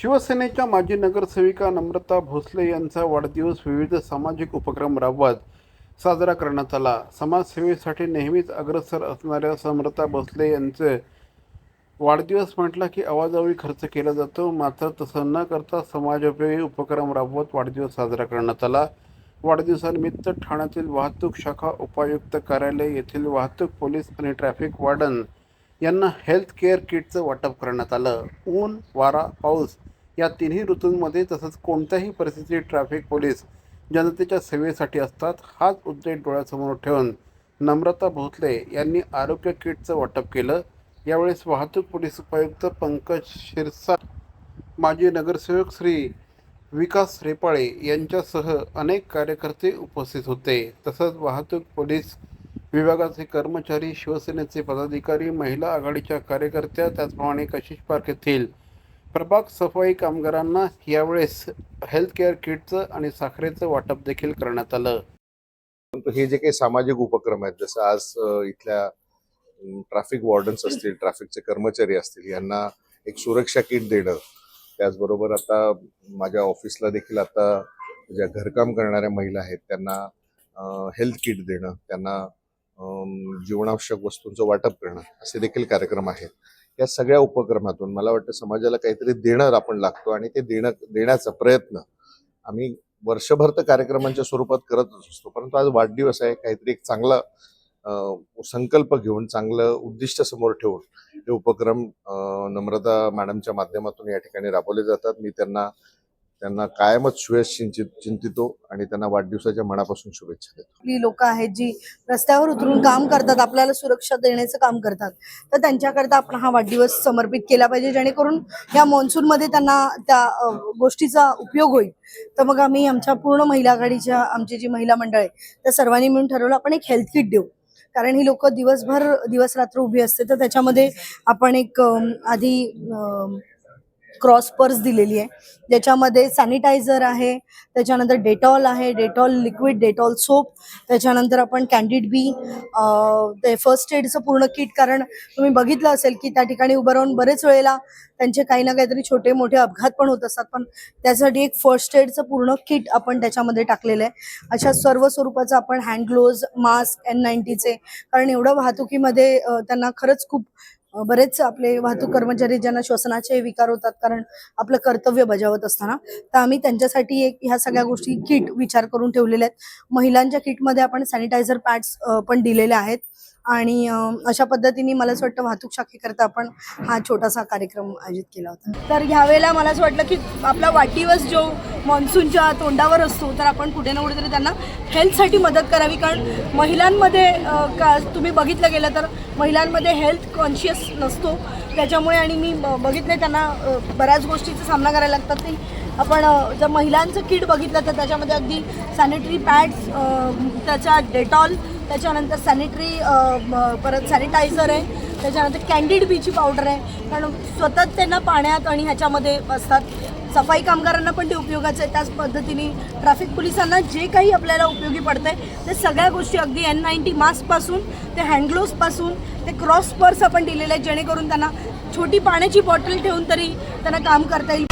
शिवसेनेच्या माजी नगरसेविका नम्रता भोसले यांचा वाढदिवस विविध सामाजिक उपक्रम राबवत साजरा करण्यात आला. समाजसेवेसाठी नेहमीच अग्रसर असणाऱ्या समृता भोसले यांचे वाढदिवस म्हटला की आवाजावी खर्च केला जातो. मात्र तसं न करता समाजोपयोगी उपक्रम राबवत वाढदिवस साजरा करण्यात आला. वाढदिवसानिमित्त ठाण्यातील वाहतूक शाखा उपायुक्त कार्यालय येथील वाहतूक पोलीस आणि ट्रॅफिक वार्डन यांना हेल्थ केअर किटचं वाटप करण्यात आलं. ऊन वारा पाऊस या तिन्ही ऋतूंमध्ये तसंच कोणत्याही परिस्थितीत ट्रॅफिक पोलीस जनतेच्या सेवेसाठी असतात हाच उद्देश डोळ्यासमोर ठेवून नम्रता भोसले यांनी आरोग्य किटचं वाटप केलं. यावेळेस वाहतूक पोलीस उपायुक्त पंकज शिरसाट माजी नगरसेवक श्री विकास रेपाळे यांच्यासह अनेक कार्यकर्ते उपस्थित होते. तसंच वाहतूक पोलीस विभागाचे कर्मचारी शिवसेनेचे पदाधिकारी महिला आघाडीच्या कार्यकर्त्या त्याचप्रमाणे कशिश पार्क येथील प्रभाग सफाई कामगारांना यावेळेस हेल्थ केअर किटचं आणि साखरेचं वाटप देखील करण्यात आलं. परंतु हे जे काही सामाजिक उपक्रम आहेत जसं आज इथल्या ट्रॅफिक वॉर्डन्स असतील ट्रॅफिकचे कर्मचारी असतील यांना एक सुरक्षा किट देणं. त्याचबरोबर आता माझ्या ऑफिसला देखील आता ज्या घरकाम करणाऱ्या महिला आहेत त्यांना हेल्थ किट देणं त्यांना जीवनावश्यक वस्तूंचं वाटप करणं असे देखील कार्यक्रम आहेत. या सगळ्या उपक्रमातून मला वाटतं समाजाला काहीतरी देणं आपण लागतो आणि ते देणं देण्याचा प्रयत्न आम्ही वर्षभर तर कार्यक्रमांच्या स्वरूपात करतच असतो. परंतु आज वाढदिवस आहे काहीतरी एक चांगला संकल्प घेऊन चांगलं उद्दिष्ट समोर ठेवून हे उपक्रम नम्रता मॅडमच्या माध्यमातून या ठिकाणी राबवले जातात. मी त्यांना त्यांना कायमच सुयश चिंतितो आणि त्यांना वाढदिवसाच्या मनापासून शुभेच्छा देतो. लोक आहेत जी रस्त्यावर उतरून काम करतात आपल्याला सुरक्षा देण्याचं काम करतात. तर त्यांच्याकरता आपण हा वाढदिवस समर्पित केला पाहिजे जेणेकरून या मध्ये त्यांना त्या गोष्टीचा उपयोग होईल. तर मग आम्ही आमच्या पूर्ण महिला आघाडीच्या आमची जी महिला मंडळ आहे त्या सर्वांनी मिळून ठरवलं आपण एक हेल्थ किट देऊ. कारण ही लोक दिवसभर दिवस रात्र उभी असते तर त्याच्यामध्ये आपण एक आधी क्रॉस पर्स दिलेली आहे. ज्याच्यामध्ये सॅनिटायझर आहे त्याच्यानंतर डेटॉल आहे डेटॉल लिक्विड डेटॉल सोप त्याच्यानंतर आपण कॅन्डिड बी ते फर्स्ट एडचं पूर्ण किट कारण तुम्ही बघितलं असेल की त्या ठिकाणी उभं राहून बरेच वेळेला त्यांचे काही ना काहीतरी छोटे मोठे अपघात पण होत असतात. पण त्यासाठी एक फर्स्ट एडचं पूर्ण किट आपण त्याच्यामध्ये टाकलेलं आहे. अशा सर्व स्वरूपाचं आपण हँड ग्लोव्ज मास्क एन नाईन्टीचे कारण एवढं वाहतुकीमध्ये त्यांना खरंच खूप बरेच आपले वाहतूक कर्मचारी ज्यांना श्वसनाचे विकार होतात कारण आपलं कर्तव्य बजावत असताना तर आम्ही त्यांच्यासाठी एक ह्या सगळ्या गोष्टी किट विचार करून ठेवलेल्या आहेत. महिलांच्या किटमध्ये आपण सॅनिटायझर पॅड्स पण दिलेले आहेत. आणि अशा पद्धतीने मला असं वाटतं वाहतूक शाखेकरता आपण हा छोटासा कार्यक्रम आयोजित केला होता. तर ह्यावेळेला मला असं वाटलं की आपला वाटीवस जो मान्सूनच्या तोंडावर असतो तर आपण कुठे ना कुठेतरी त्यांना हेल्थसाठी मदत करावी. कारण महिलांमध्ये का तुम्ही बघितलं गेलं तर महिलांमध्ये हेल्थ कॉन्शियस नसतो. त्याच्यामुळे आणि मी ब- बघितले त्यांना बऱ्याच गोष्टीचा सामना करायला लागतात. ते आपण जर महिलांचं किट बघितलं तर त्याच्यामध्ये अगदी सॅनिटरी पॅड्स त्याच्या डेटॉल त्याच्यानंतर सॅनिटरी परत सॅनिटायझर आहे त्याच्यानंतर कॅन्डिड बीची पावडर आहे. कारण स्वतःच त्यांना पाण्यात आणि ह्याच्यामध्ये असतात. सफाई कामगारांना पण ते उपयोगाचं आहे. त्याच पद्धतीने ट्रॅफिक पोलिसांना जे काही आपल्याला उपयोगी पडतंय ते सगळ्या गोष्टी अगदी एन नाईन्टी मास्कपासून ते हँडग्लोव्सपासून ते क्रॉस पर्स आपण दिलेले आहेत जेणेकरून त्यांना छोटी पाण्याची बॉटल ठेवून तरी त्यांना काम करता येईल.